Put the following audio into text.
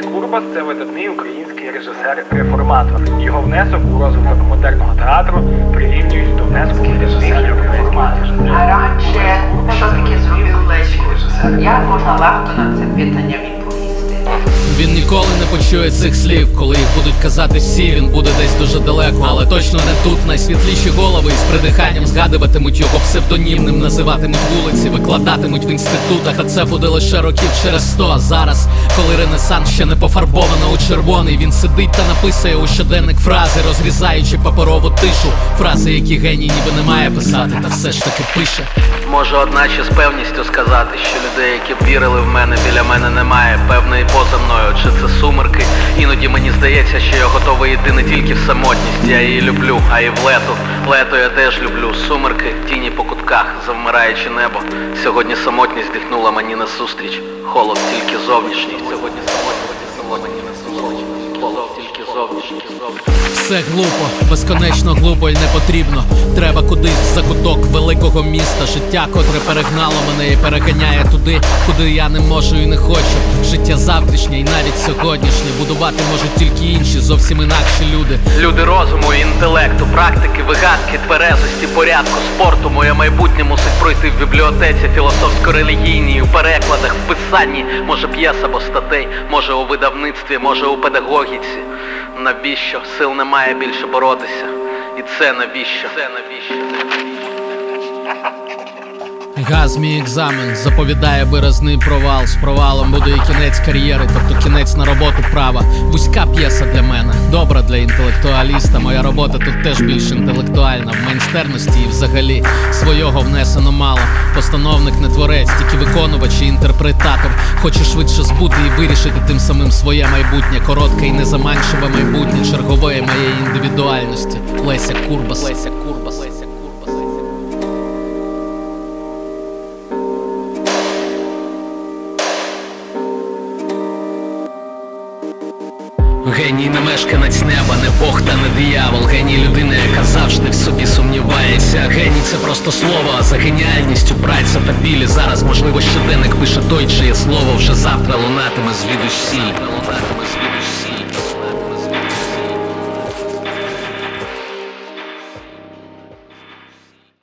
Курбас це видатний український режисер-реформатор. Його внесок у розвиток модерного театру прирівнюють до внеску режисерів-реформаторів. А раніше, що таке зробив Лесько? Як можна легко на це питання? Він ніколи не почує цих слів, коли їх будуть казати всі. Він буде десь дуже далеко, але точно не тут. Найсвітліші голови із придиханням згадуватимуть його псевдонімним, називатимуть вулиці, викладатимуть в інститутах. А це буде лише років через сто. А зараз, коли Ренесанс ще не пофарбовано у червоний, він сидить та написує у щоденник фрази, розрізаючи паперову тишу. Фрази, які геній ніби не має писати, та все ж таки пише. Можу одначе з певністю сказати, що людей, які б вірили в мене, біля мене немає. Певно, і поза мною, чи це сумерки. Іноді мені здається, що я готовий йти не тільки в самотність, я її люблю, а й в лето. Лето я теж люблю. Сумерки, тіні по кутках, завмираючи небо. Сьогодні самотність дихнула мені назустріч. Холод тільки зовнішній. Сьогодні самотність дихнула мені назустріч. Все глупо, безконечно глупо і не потрібно. Треба кудись в закуток великого міста. Життя, котре перегнало мене і переганяє туди, куди я не можу і не хочу. Життя завтрашнє і навіть сьогоднішнє будувати можуть тільки інші, зовсім інакші люди. Люди розуму і інтелекту, практики, вигадки, тверезості, порядку, спорту. Моє майбутнє мусить пройти в бібліотеці філософсько-релігійній, у перекладах, в писанні, може п'єс або статей, може у видавництві, може у педагогіці. Навіщо? Сил немає більше боротися. І це навіщо? Це навіщо? Газ мій екзамен заповідає виразний провал. З провалом буде і кінець кар'єри, тобто кінець на роботу права. Вузька п'єса для мене, добра для інтелектуаліста. Моя робота тут теж більш інтелектуальна. Майстерності і взагалі свого внесено мало. Постановник не творець, тільки виконувач і інтерпретатор. Хочу швидше збути і вирішити тим самим своє майбутнє. Коротке і незаманчиве майбутнє чергової моєї індивідуальності. Леся Курбас. Леся Геній не мешканець неба, не Бог та не диявол. Геній людина, яка завжди в собі сумнівається. Геній це просто слово, а за геніальністю праця та білі. Зараз, можливо, щоденник пише той, чиє слово вже завтра лунатиме звідусіль.